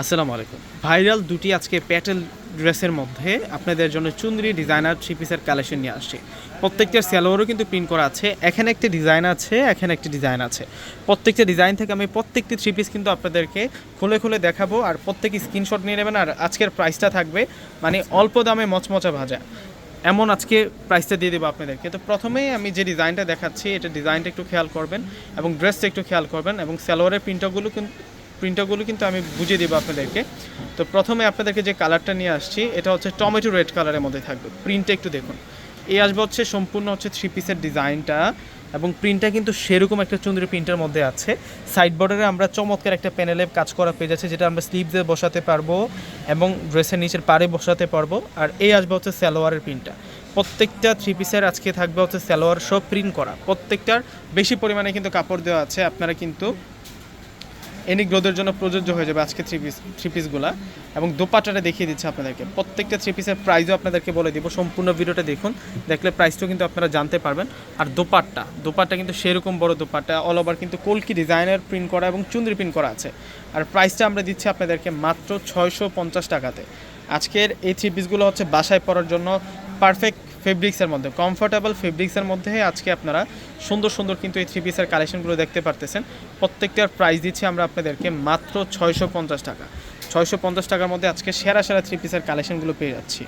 আসসালামু আলাইকুম। ভাইরাল দুটি আজকে প্যাটেল ড্রেসের মধ্যে আপনাদের জন্য চুন্দ্রি ডিজাইনার থ্রি পিসের কালেকশন নিয়ে আসছে। প্রত্যেকটার স্যালোয়ারও কিন্তু প্রিন্ট করা আছে। এখানে একটি ডিজাইন আছে, এখানে একটি ডিজাইন আছে। প্রত্যেকটা ডিজাইন থেকে আমি প্রত্যেকটি থ্রি পিস কিন্তু আপনাদেরকে খুলে খুলে দেখাবো আর প্রত্যেকে স্ক্রিনশট নিয়ে নেবেন আর আজকের প্রাইসটা থাকবে মানে অল্প দামে মচমচা ভাজা। এমন আজকে প্রাইসটা দিয়ে দেবো আপনাদেরকে। তো প্রথমেই আমি যে ডিজাইনটা দেখাচ্ছি, এটা ডিজাইনটা একটু খেয়াল করবেন এবং ড্রেসটা একটু খেয়াল করবেন এবং স্যালোয়ারের প্রিন্টগুলো কিন্তু প্রিন্টগুলো কিন্তু আমি বুঝিয়ে দেবো আপনাদেরকে। তো প্রথমে আপনাদেরকে যে কালারটা নিয়ে আসছি, এটা হচ্ছে টমেটো রেড কালারের মধ্যে থাকবে। প্রিন্টটা একটু দেখুন। এই আসবে হচ্ছে সম্পূর্ণ হচ্ছে থ্রি পিসের ডিজাইনটা এবং প্রিন্টটা কিন্তু সেরকম একটা চুন্দ্রি প্রিন্টের মধ্যে আছে। সাইড বর্ডারে আমরা চমৎকার একটা প্যানেলে কাজ করা পেয়ে যাচ্ছে, যেটা আমরা স্লিভসে বসাতে পারব এবং ড্রেসের নিচের পাড়ে বসাতে পারব। আর এই আসবে হচ্ছে সালোয়ারের প্রিন্টটা। প্রত্যেকটা থ্রি পিসের আজকে থাকবে হচ্ছে সালোয়ার সব প্রিন্ট করা। প্রত্যেকটার বেশি পরিমাণে কিন্তু কাপড় দেওয়া আছে, আপনারা কিন্তু এনিক রোদের জন্য প্রযোজ্য হয়ে যাবে আজকে থ্রি পিস থ্রি পিসগুলা এবং দোপাট্টাটা দেখিয়ে দিচ্ছে আপনাদেরকে। প্রত্যেকটা থ্রি পিসের প্রাইসও আপনাদেরকে বলে দিব। সম্পূর্ণ ভিডিওটা দেখুন। দেখলে প্রাইসটাও কিন্তু আপনারা জানতে পারবেন। আর দোপাট্টা দোপাট্টা কিন্তু সেরকম বড় দোপাট্টা। অল ওভার কিন্তু কলকি ডিজাইনের প্রিন্ট করা এবং চুন্দ্রি প্রিন্ট করা আছে। আর প্রাইসটা আমরা দিচ্ছি আপনাদেরকে মাত্র ছয়শো পঞ্চাশ টাকাতে। আজকের এই থ্রি পিসগুলো হচ্ছে বাসায় পরার জন্য পারফেক্ট ফেব্রিক্সের মধ্যে কমফোর্টেবল ফেব্রিক্সের মধ্যে আজকে আপনারা সুন্দর সুন্দর কিন্তু এই থ্রি পিসের কালেকশনগুলো দেখতে পারতেছেন। প্রত্যেকটার প্রাইস দিচ্ছি আমরা আপনাদেরকে মাত্র ছয়শো পঞ্চাশ টাকা। ছয়শো পঞ্চাশ টাকার মধ্যে আজকে সেরা সেরা থ্রি পিসের কালেকশনগুলো পেয়ে যাচ্ছি।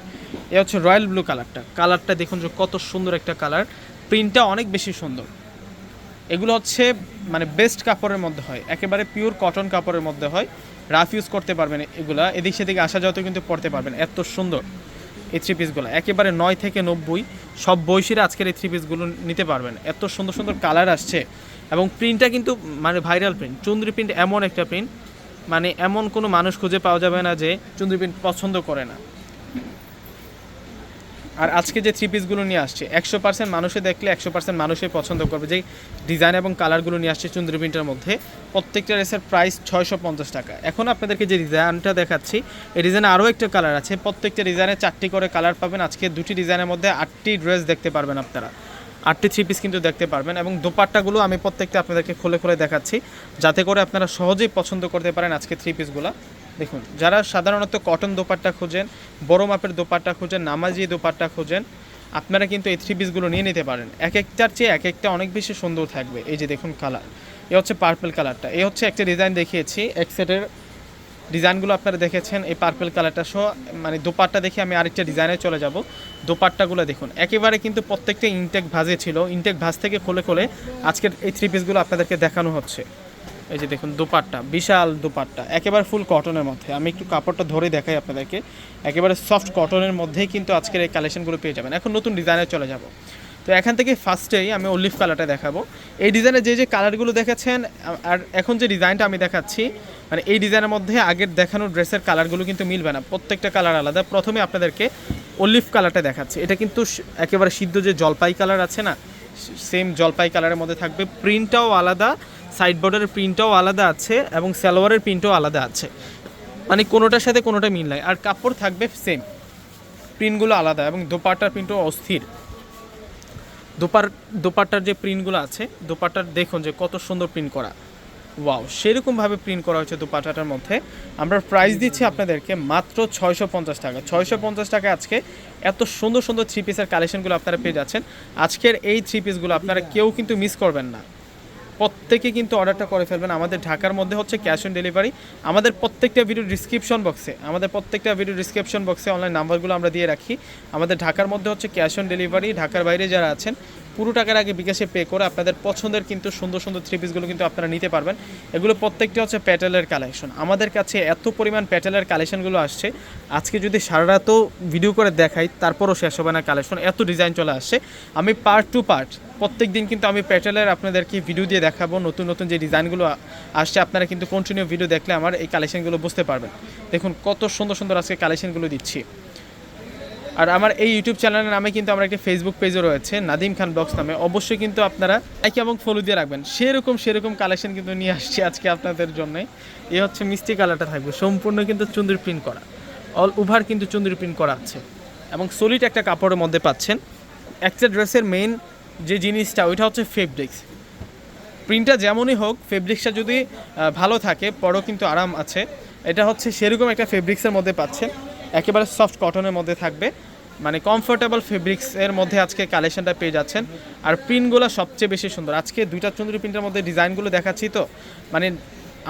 এ হচ্ছে রয়্যাল ব্লু কালারটা কালারটা দেখুন যে কত সুন্দর একটা কালার প্রিন্টটা অনেক বেশি সুন্দর। এগুলো হচ্ছে মানে বেস্ট কাপড়ের মধ্যে হয়। একেবারে পিওর কটন কাপড়ের মধ্যে হয়। রাফ ইউজ করতে পারবেন এগুলা। এদিক সেদিকে আসা যাওয়াতে কিন্তু পড়তে পারবেন। এত সুন্দর। এই থ্রি পিসগুলো একেবারে নয় থেকে নব্বই, সব বয়সীরা আজকের এই থ্রি পিসগুলো নিতে পারবেন। এত সুন্দর সুন্দর কালার আসছে এবং প্রিন্টটা কিন্তু মানে ভাইরাল প্রিন্ট চুন্দ্রি প্রিন্ট এমন একটা প্রিন্ট মানে এমন কোনো মানুষ খুঁজে পাওয়া যাবে না যে চুন্দ্রি প্রিন্ট পছন্দ করে না। আর আজকে যে থ্রি পিসগুলো নিয়ে আসছে, একশো পার্সেন্ট মানুষে দেখলে একশো পার্সেন্ট মানুষই পছন্দ করবে। যে ডিজাইন এবং কালারগুলো নিয়ে আসছে চুন্দ্রি প্রিন্টের মধ্যে, প্রত্যেকটা ড্রেসের প্রাইস ছয়শো পঞ্চাশ টাকা। এখন আপনাদেরকে যে ডিজাইনটা দেখাচ্ছি, এই ডিজাইনে আরও একটা কালার আছে। প্রত্যেকটা ডিজাইনে চারটি করে কালার পাবেন। আজকে দুটি ডিজাইনের মধ্যে আটটি ড্রেস দেখতে পারবেন আপনারা। আটটি থ্রি পিস কিন্তু দেখতে পারবেন এবং দোপাট্টাগুলো আমি প্রত্যেকটা আপনাদেরকে খুলে খুলে দেখাচ্ছি। যাতে করে আপনারা সহজেই পছন্দ করতে পারেন আজকে থ্রি পিসগুলো দেখুন, যারা সাধারণত কটন দোপাট্টা খোঁজেন, বড় মাপের দোপাট্টা খোঁজেন, নামাজি দোপাট্টা খোঁজেন, আপনারা কিন্তু এই থ্রি পিসগুলো নিয়ে নিতে পারেন। এক একটার চেয়ে এক একটা অনেক বেশি সুন্দর থাকবে। এই যে দেখুন কালার এ হচ্ছে পার্পল কালারটা এ হচ্ছে একটা ডিজাইন দেখিয়েছি, এক সেটের ডিজাইনগুলো আপনারা দেখেছেন, এই পার্পল কালারটা সহ মানে দোপাট্টা দেখে আমি আরেকটা ডিজাইনে চলে যাব। দোপাট্টাগুলো দেখুন, একেবারে কিন্তু প্রত্যেকটা ইনটেক ভাজে ছিল। ইনটেক ভাজ থেকে খুলে খুলে আজকের এই থ্রি পিসগুলো আপনাদেরকে দেখানো হচ্ছে। এই যে দেখুন, দোপাট্টা, বিশাল দোপাট্টা, একেবারে ফুল কটনের মধ্যে। আমি একটু কাপড়টা ধরে দেখাই আপনাদেরকে। একেবারে সফট কটনের মধ্যেই কিন্তু আজকের এই কালেকশনগুলো পেয়ে যাবেন। এখন নতুন ডিজাইনে চলে যাব। তো এখান থেকে ফার্স্টেই আমি অলিভ কালারটা দেখাবো। এই ডিজাইনের যে যে কালারগুলো দেখেছেন, আর এখন যে ডিজাইনটা আমি দেখাচ্ছি মানে এই ডিজাইনের মধ্যে আগের দেখানো ড্রেসের কালারগুলো কিন্তু মিলবে না। প্রত্যেকটা কালার আলাদা। প্রথমে আপনাদেরকে অলিভ কালারটা দেখাচ্ছি। এটা কিন্তু একেবারে সিদ্ধ যে জলপাই কালার আছে না সেম জলপাই কালারের মধ্যে থাকবে। প্রিন্টটাও আলাদা। সাইড বর্ডারের প্রিন্টটাও আলাদা আছে এবং সালোয়ারের প্রিন্টও আলাদা আছে। মানে কোনোটার সাথে কোনোটা মিল নাই। আর কাপড় থাকবে সেম প্রিন্টগুলো আলাদা এবং দোপাট্টার প্রিন্টও অস্থির। দোপার দোপাট্টার যে প্রিন্টগুলো আছে, দোপাট্টার দেখুন যে কত সুন্দর প্রিন্ট করা। ওয়াও, সেরকমভাবে প্রিন্ট করা হয়েছে দোপাট্টাটার মধ্যে। আমরা প্রাইস দিচ্ছি আপনাদেরকে মাত্র ছয়শো পঞ্চাশ টাকা। ছয়শো পঞ্চাশ টাকা আজকে এত সুন্দর সুন্দর থ্রি পিসের কালেকশনগুলো আপনারা পেয়ে যাচ্ছেন। আজকের এই থ্রি পিসগুলো আপনারা কেউ কিন্তু মিস করবেন না। প্রত্যেকে কিন্তু অর্ডারটা করে ফেলবেন। আমাদের ঢাকার মধ্যে হচ্ছে ক্যাশ অন ডেলিভারি আমাদের প্রত্যেকটা ভিডিও ডিসক্রিপশন বক্সে আমাদের প্রত্যেকটা ভিডিও ডিসক্রিপশন বক্সে অনলাইন নাম্বারগুলো আমরা দিয়ে রাখি। আমাদের ঢাকার মধ্যে হচ্ছে ক্যাশ অন ডেলিভারি ঢাকার বাইরে যারা আছেন পুরো টাকার আগে বিকাশে পে করে আপনাদের পছন্দের কিন্তু সুন্দর সুন্দর থ্রি পিসগুলো কিন্তু আপনারা নিতে পারবেন। এগুলো প্রত্যেকটা হচ্ছে প্যাটেলের কালেকশন আমাদের কাছে এত পরিমাণ প্যাটেলের কালেকশনগুলো আসছে। আজকে যদি সারা রাতও ভিডিও করে দেখাই, তারপরও শেষ হবে না কালেকশন এত ডিজাইন চলে আসছে। আমি পার্ট টু পার্ট প্রত্যেক দিন কিন্তু আমি প্যাটেলের আপনাদেরকে ভিডিও দিয়ে দেখাবো। নতুন নতুন যে ডিজাইনগুলো আসছে, আপনারা কিন্তু কন্টিনিউ ভিডিও দেখলে আমার এই কালেকশনগুলো বুঝতে পারবেন। দেখুন, কত সুন্দর সুন্দর আজকে কালেকশনগুলো দিচ্ছি। আর আমার এই ইউটিউব চ্যানেলের নামে কিন্তু আমার একটা ফেসবুক পেজও রয়েছে নাদিম খান ব্লগস নামে। অবশ্যই কিন্তু আপনারা লাইক এবং ফলো দিয়ে রাখবেন। সেরকম সেরকম কালেকশন কিন্তু নিয়ে আসছি আজকে আপনাদের জন্য। এ হচ্ছে মিষ্টি কালারটা থাকবে, সম্পূর্ণ কিন্তু চুন্দ্রি প্রিন্ট করা। অল ওভার কিন্তু চুন্দ্রি প্রিন্ট করা আছে। এবং সলিড একটা কাপড়ের মধ্যে পাচ্ছেন। একটা ড্রেসের মেইন যে জিনিসটা, ওইটা হচ্ছে ফেব্রিক্স প্রিন্টটা যেমনই হোক ফেব্রিক্সটা যদি ভালো থাকে, পরও কিন্তু আরাম আছে। এটা হচ্ছে সেরকম একটা ফেব্রিক্সের মধ্যে পাচ্ছেন একেবারে সফট কটনের মধ্যে থাকবে। মানে কমফোর্টেবল ফেব্রিক্সের মধ্যে আজকে কালেকশনটা পেয়ে যাচ্ছেন। আর প্রিন্টগুলো সবচেয়ে বেশি সুন্দর। আজকে দুইটা চুন্দরি প্রিন্টের মধ্যে ডিজাইনগুলো দেখাচ্ছি তো। মানে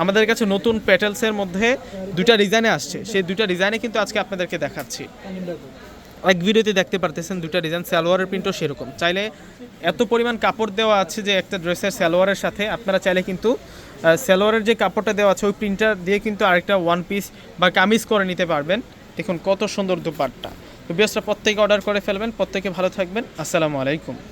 আমাদের কাছে নতুন পেটেলসের মধ্যে দুইটা ডিজাইনে আসছে। সেই দুইটা ডিজাইনে কিন্তু আজকে আপনাদেরকে দেখাচ্ছি। এক ভিডিওতে দেখতে পারতেছেন দুটা ডিজাইন সালোয়ারের প্রিন্টও সেরকম। চাইলে এত পরিমাণ কাপড় দেওয়া আছে যে একটা ড্রেসের সালোয়ারের সাথে আপনারা চাইলে কিন্তু সালোয়ারের যে কাপড়টা দেওয়া আছে, ওই প্রিন্টার দিয়ে কিন্তু আরেকটা ওয়ান পিস বা কামিজ করে নিতে পারবেন। দেখুন কত সুন্দর দুপাট্টা। বিয়াসটা প্রত্যেকে অর্ডার করে ফেলবেন প্রত্যেকে ভালো থাকবেন। আসসালামু আলাইকুম।